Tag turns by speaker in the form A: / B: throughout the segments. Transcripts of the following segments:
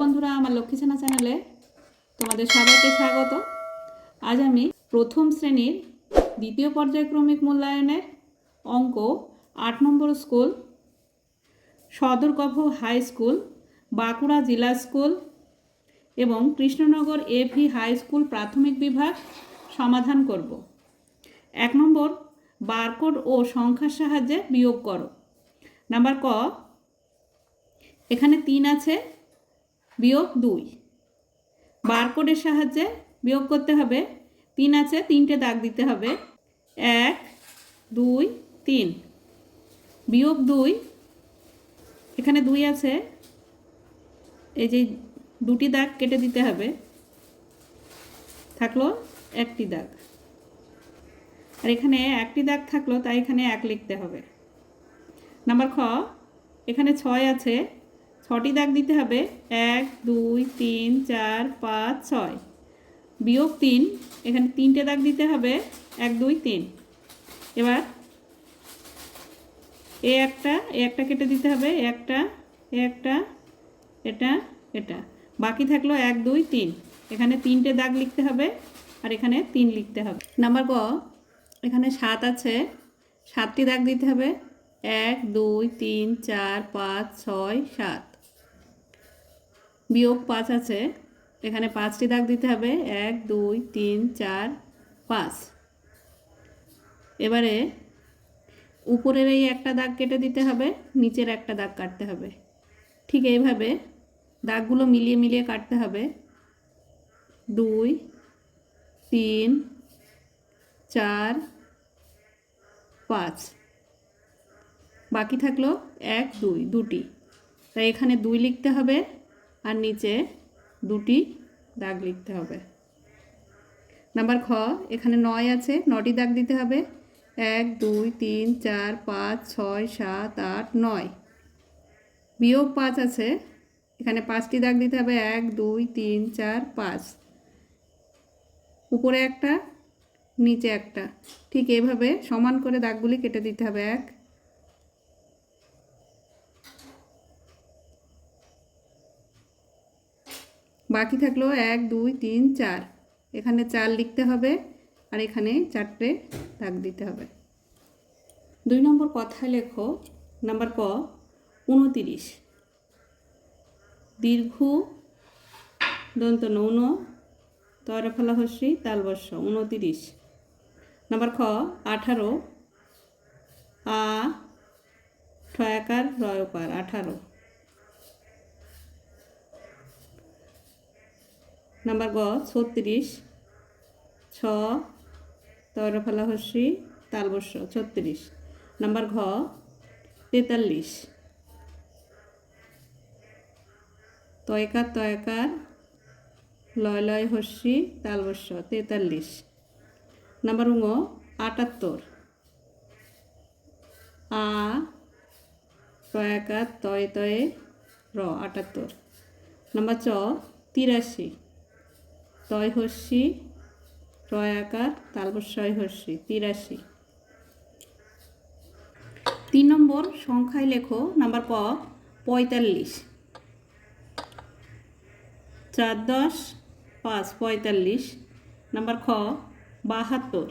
A: বন্ধুরা আমার সেনা চ্যানেলে তোমাদের সবাইকে স্বাগত আজ আমি প্রথম শ্রেণীর দ্বিতীয় পর্যায়ক্রমিক মূল্যায়নের অঙ্ক আট নম্বর স্কুল সদরগভ হাই স্কুল বাঁকুড়া জেলা স্কুল এবং কৃষ্ণনগর এভি হাই স্কুল প্রাথমিক বিভাগ সমাধান করব এক নম্বর বারকোড ও সংখ্যার সাহায্যে বিয়োগ করো নাম্বার ক এখানে তিন আছে বিয়োগ দুই বারকোডের সাহায্যে বিয়োগ করতে হবে তিন আছে তিনটে দাগ দিতে হবে এক দুই তিন বিয়োগ দুই এখানে দুই আছে এই যে দুটি দাগ কেটে দিতে হবে থাকলো একটি দাগ আর এখানে একটি দাগ থাকলো তাই এখানে এক লিখতে হবে নাম্বার খ এখানে ছয় আছে ছটি দাগ দিতে হবে এক দুই তিন চার পাঁচ ছয় বিয়োগ তিন এখানে তিনটে দাগ দিতে হবে এক দুই তিন এবার এ একটা এ একটা কেটে দিতে হবে একটা এ একটা এটা এটা বাকি থাকলো এক দুই তিন এখানে তিনটে দাগ লিখতে হবে আর এখানে তিন লিখতে হবে নাম্বার ক এখানে সাত আছে সাতটি দাগ দিতে হবে এক দুই তিন চার পাঁচ ছয় সাত বিয়োগ পাঁচ আছে এখানে পাঁচটি দাগ দিতে হবে এক দুই তিন চার পাঁচ এবারে উপরের এই একটা দাগ কেটে দিতে হবে নিচের একটা দাগ কাটতে হবে ঠিক এইভাবে দাগগুলো মিলিয়ে মিলিয়ে কাটতে হবে দুই তিন চার পাঁচ বাকি থাকলো এক দুই দুটি তাই এখানে দুই লিখতে হবে আর নিচে দুটি দাগ লিখতে হবে নাম্বার খ এখানে নয় আছে নটি দাগ দিতে হবে এক দুই তিন চার পাঁচ ছয় সাত আট নয় বিয়োগ পাঁচ আছে এখানে পাঁচটি দাগ দিতে হবে এক দুই তিন চার পাঁচ উপরে একটা নিচে একটা ঠিক এভাবে সমান করে দাগগুলি কেটে দিতে হবে এক বাকি থাকলো এক দুই তিন চার এখানে চার লিখতে হবে আর এখানে চারটে দাগ দিতে হবে দুই নম্বর কথায় লেখো নাম্বার ক উনতিরিশ দীর্ঘ দন্ত নৌন তরফলাহস্যি তালবর্ষ উনতিরিশ নাম্বার খ আঠারো আ ঠয়াকার রয়কার আঠারো নাম্বার গ ছত্রিশ ছ তরফলাহস্যি তালবর্ষ ছত্রিশ নাম্বার ঘ তেতাল্লিশ তয়কার তয়কার লয় লয় হস্যি তালবর্ষ তেতাল্লিশ নাম্বার উঙ আটাত্তর আ তয়কার তয়ে তয়ে র আটাত্তর নাম্বার চ তিরাশি তয় হস্যি প্রয়াকার তারপর ছয় তিরাশি তিন নম্বর সংখ্যায় লেখো নাম্বার ক পঁয়তাল্লিশ চার দশ পাঁচ পঁয়তাল্লিশ নাম্বার খ বাহাত্তর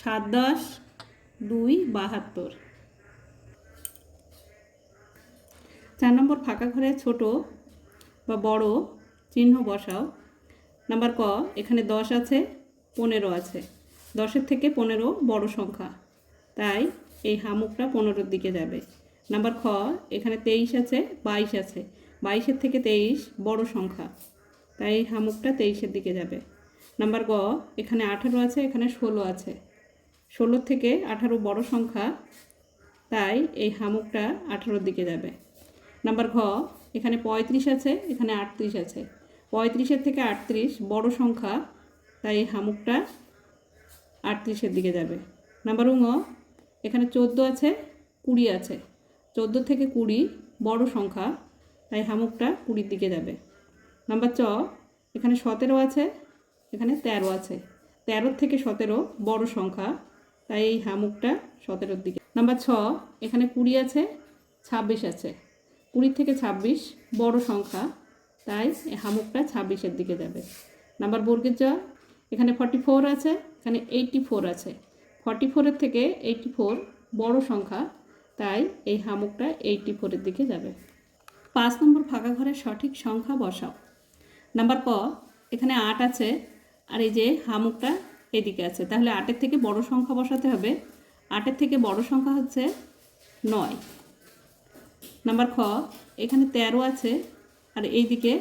A: সাত দশ দুই বাহাত্তর চার নম্বর ফাঁকা ঘরে ছোট বা বড় চিহ্ন বসাও নাম্বার ক এখানে দশ আছে পনেরো আছে দশের থেকে পনেরো বড় সংখ্যা তাই এই হামুকটা পনেরোর দিকে যাবে নাম্বার খ এখানে তেইশ আছে বাইশ আছে বাইশের থেকে তেইশ বড় সংখ্যা তাই এই হামুকটা তেইশের দিকে যাবে নাম্বার গ এখানে আঠারো আছে এখানে ষোলো আছে ষোলোর থেকে আঠারো বড় সংখ্যা তাই এই হামুকটা আঠারোর দিকে যাবে নাম্বার ঘ এখানে পঁয়ত্রিশ আছে এখানে আটত্রিশ আছে পঁয়ত্রিশের থেকে আটত্রিশ বড় সংখ্যা তাই হামুকটা আটত্রিশের দিকে যাবে নাম্বার উঙ এখানে চোদ্দো আছে কুড়ি আছে চোদ্দো থেকে কুড়ি বড় সংখ্যা তাই হামুকটা কুড়ির দিকে যাবে নাম্বার চ এখানে সতেরো আছে এখানে তেরো আছে তেরোর থেকে সতেরো বড় সংখ্যা তাই এই হামুকটা সতেরোর দিকে নাম্বার ছ এখানে কুড়ি আছে ছাব্বিশ আছে কুড়ির থেকে ছাব্বিশ বড় সংখ্যা তাই হামুকটা ছাব্বিশের দিকে যাবে নাম্বার বর্গের জ এখানে ফর্টি ফোর আছে এখানে এইটটি ফোর আছে ফর্টি ফোরের থেকে এইটটি ফোর বড় সংখ্যা তাই এই হামুকটা এইটটি ফোরের দিকে যাবে পাঁচ নম্বর ফাঁকা ঘরে সঠিক সংখ্যা বসাও নাম্বার ক এখানে আট আছে আর এই যে হামুকটা এদিকে আছে তাহলে আটের থেকে বড় সংখ্যা বসাতে হবে আটের থেকে বড় সংখ্যা হচ্ছে নয় নাম্বার খ এখানে তেরো আছে আর এইদিকে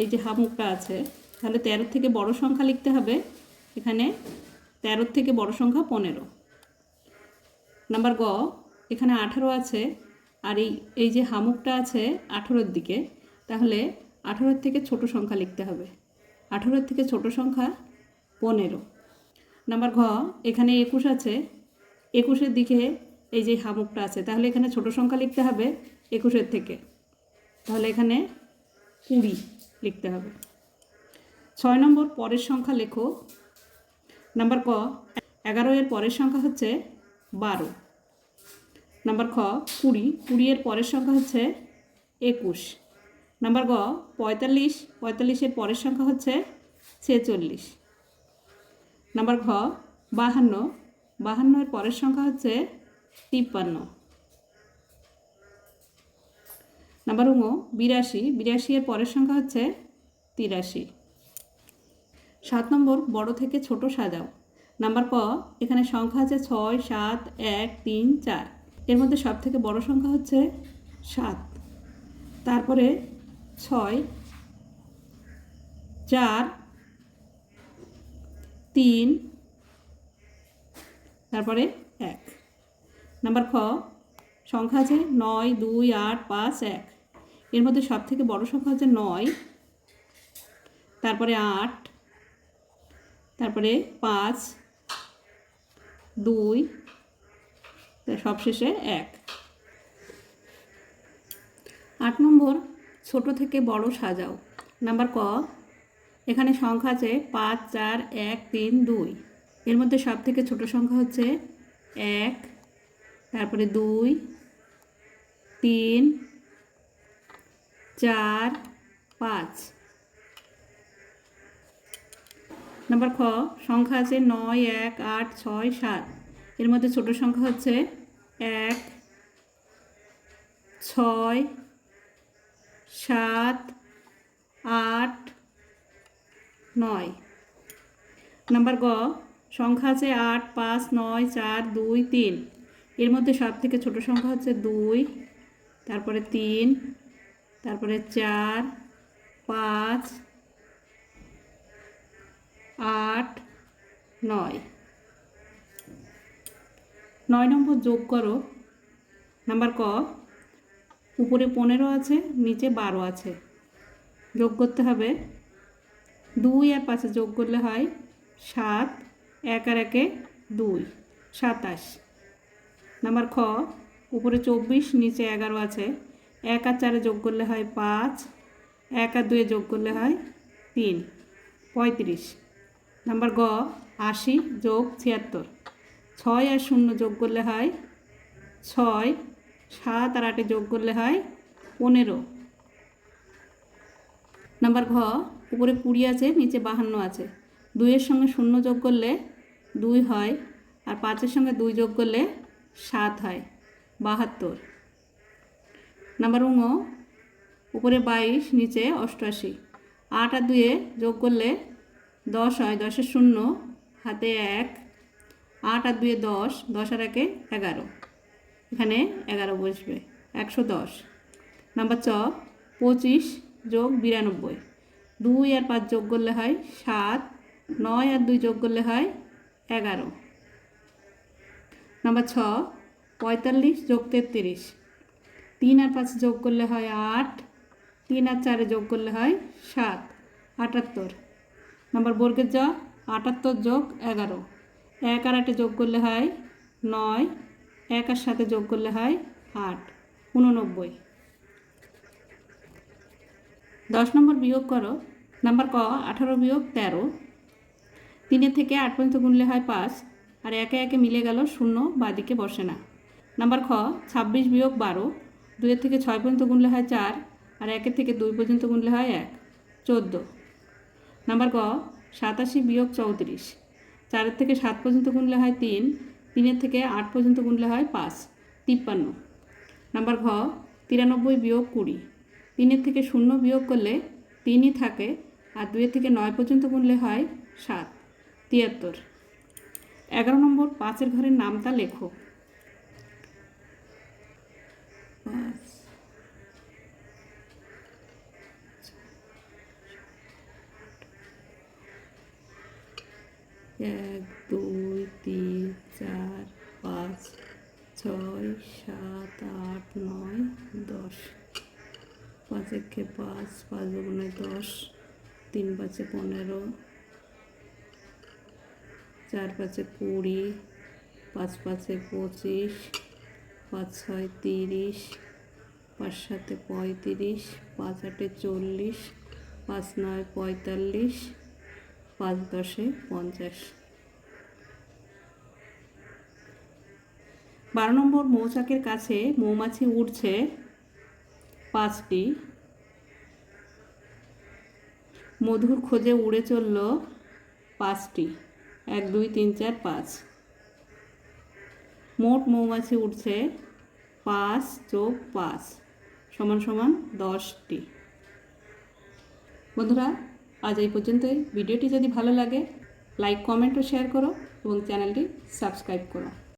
A: এই যে হামুকটা আছে তাহলে তেরো থেকে বড় সংখ্যা লিখতে হবে এখানে তেরো থেকে বড় সংখ্যা পনেরো নাম্বার গ এখানে আঠারো আছে আর এই এই যে হামুকটা আছে আঠেরোর দিকে তাহলে আঠেরোর থেকে ছোট সংখ্যা লিখতে হবে আঠেরোর থেকে ছোট সংখ্যা পনেরো নাম্বার ঘ এখানে একুশ আছে একুশের দিকে এই যে হামুকটা আছে তাহলে এখানে ছোট সংখ্যা লিখতে হবে একুশের থেকে তাহলে এখানে কুড়ি লিখতে হবে ছয় নম্বর পরের সংখ্যা লেখো নাম্বার ক এগারো এর পরের সংখ্যা হচ্ছে বারো নাম্বার খ কুড়ি কুড়ি এর পরের সংখ্যা হচ্ছে একুশ নাম্বার গ পঁয়তাল্লিশ পঁয়তাল্লিশের পরের সংখ্যা হচ্ছে ছেচল্লিশ নাম্বার ঘ বাহান্ন বাহান্নর পরের সংখ্যা হচ্ছে তিপ্পান্ন নাম্বার উঙ বিরাশি বিরাশি এর পরের সংখ্যা হচ্ছে তিরাশি সাত নম্বর বড় থেকে ছোট সাজাও নাম্বার ক এখানে সংখ্যা আছে ছয় সাত এক তিন চার এর মধ্যে সব থেকে বড় সংখ্যা হচ্ছে সাত তারপরে ছয় চার তিন তারপরে এক নাম্বার খ সংখ্যা আছে নয় দুই আট পাঁচ এক এর মধ্যে সব থেকে বড় সংখ্যা হচ্ছে নয় তারপরে আট তারপরে পাঁচ দুই সবশেষে এক আট নম্বর ছোট থেকে বড় সাজাও নাম্বার ক এখানে সংখ্যা আছে পাঁচ চার এক তিন দুই এর মধ্যে সব থেকে ছোট সংখ্যা হচ্ছে এক তারপরে দুই তিন চার পাঁচ নাম্বার খ সংখ্যা আছে নয় এক আট ছয় সাত এর মধ্যে ছোট সংখ্যা হচ্ছে এক ছয় সাত আট নয় নাম্বার গ সংখ্যা আছে আট পাঁচ নয় চার দুই তিন এর মধ্যে সব থেকে ছোট সংখ্যা হচ্ছে দুই তারপরে তিন তারপরে চার পাঁচ আট নয় নয় নম্বর যোগ করো নাম্বার ক উপরে পনেরো আছে নিচে বারো আছে যোগ করতে হবে দুই আর পাঁচে যোগ করলে হয় সাত এক আর একে দুই সাতাশ নাম্বার খ উপরে চব্বিশ নিচে এগারো আছে এক আর চারে যোগ করলে হয় পাঁচ এক আর দুয়ে যোগ করলে হয় তিন পঁয়ত্রিশ নাম্বার গ আশি যোগ ছিয়াত্তর ছয় আর শূন্য যোগ করলে হয় ছয় সাত আর আটে যোগ করলে হয় পনেরো নাম্বার ঘ উপরে কুড়ি আছে নিচে বাহান্ন আছে দুইয়ের সঙ্গে শূন্য যোগ করলে দুই হয় আর পাঁচের সঙ্গে দুই যোগ করলে সাত হয় বাহাত্তর নাম্বার উঙ উপরে বাইশ নিচে অষ্টআশি আট আর দুয়ে যোগ করলে দশ হয় দশের শূন্য হাতে এক আট আর দুয়ে দশ দশ আর একে এগারো এখানে এগারো বসবে একশো দশ নাম্বার চ পঁচিশ যোগ বিরানব্বই দুই আর পাঁচ যোগ করলে হয় সাত নয় আর দুই যোগ করলে হয় এগারো নাম্বার ছ পঁয়তাল্লিশ যোগ তেত্রিশ তিন আর পাঁচ যোগ করলে হয় আট তিন আর চারে যোগ করলে হয় সাত আটাত্তর নম্বর বর্গের জ আটাত্তর যোগ এগারো এক আর আটে যোগ করলে হয় নয় এক আর সাথে যোগ করলে হয় আট উননব্বই দশ নম্বর বিয়োগ করো নাম্বার ক আঠারো বিয়োগ তেরো তিনের থেকে আট পর্যন্ত গুনলে হয় পাঁচ আর একে একে মিলে গেল শূন্য বাদিকে বসে না নাম্বার খ ছাব্বিশ বিয়োগ বারো দুয়ের থেকে ছয় পর্যন্ত গুনলে হয় চার আর একের থেকে দুই পর্যন্ত গুনলে হয় এক চোদ্দ নাম্বার ক সাতাশি বিয়োগ চৌত্রিশ চারের থেকে সাত পর্যন্ত গুনলে হয় তিন তিনের থেকে আট পর্যন্ত গুনলে হয় পাঁচ তিপ্পান্ন নাম্বার ঘ তিরানব্বই বিয়োগ কুড়ি তিনের থেকে শূন্য বিয়োগ করলে তিনই থাকে আর দুয়ের থেকে নয় পর্যন্ত গুনলে হয় সাত তিয়াত্তর এগারো নম্বর পাঁচের ঘরের নামটা লেখক এক
B: দুই তিন চার পাঁচ ছয় সাত আট নয় দশ পাঁচ একে পাঁচ পাঁচ দুগুণে দশ তিন পাঁচে পনেরো চার পাঁচে কুড়ি পাঁচ পাঁচে পঁচিশ পাঁচ ছয় তিরিশ পাঁচ সাথে পঁয়ত্রিশ পাঁচ আটে চল্লিশ পাঁচ নয় পঁয়তাল্লিশ পাঁচ দশে পঞ্চাশ বারো নম্বর মৌচাকের কাছে মৌমাছি উঠছে পাঁচটি মধুর খোঁজে উড়ে চলল পাঁচটি এক দুই তিন চার পাঁচ মোট মৌমাছি উঠছে পাঁচ চোখ পাঁচ সমান সমান দশটি বন্ধুরা আজ এই পর্যন্তই ভিডিওটি যদি ভালো লাগে লাইক কমেন্ট ও শেয়ার করো এবং চ্যানেলটি সাবস্ক্রাইব করো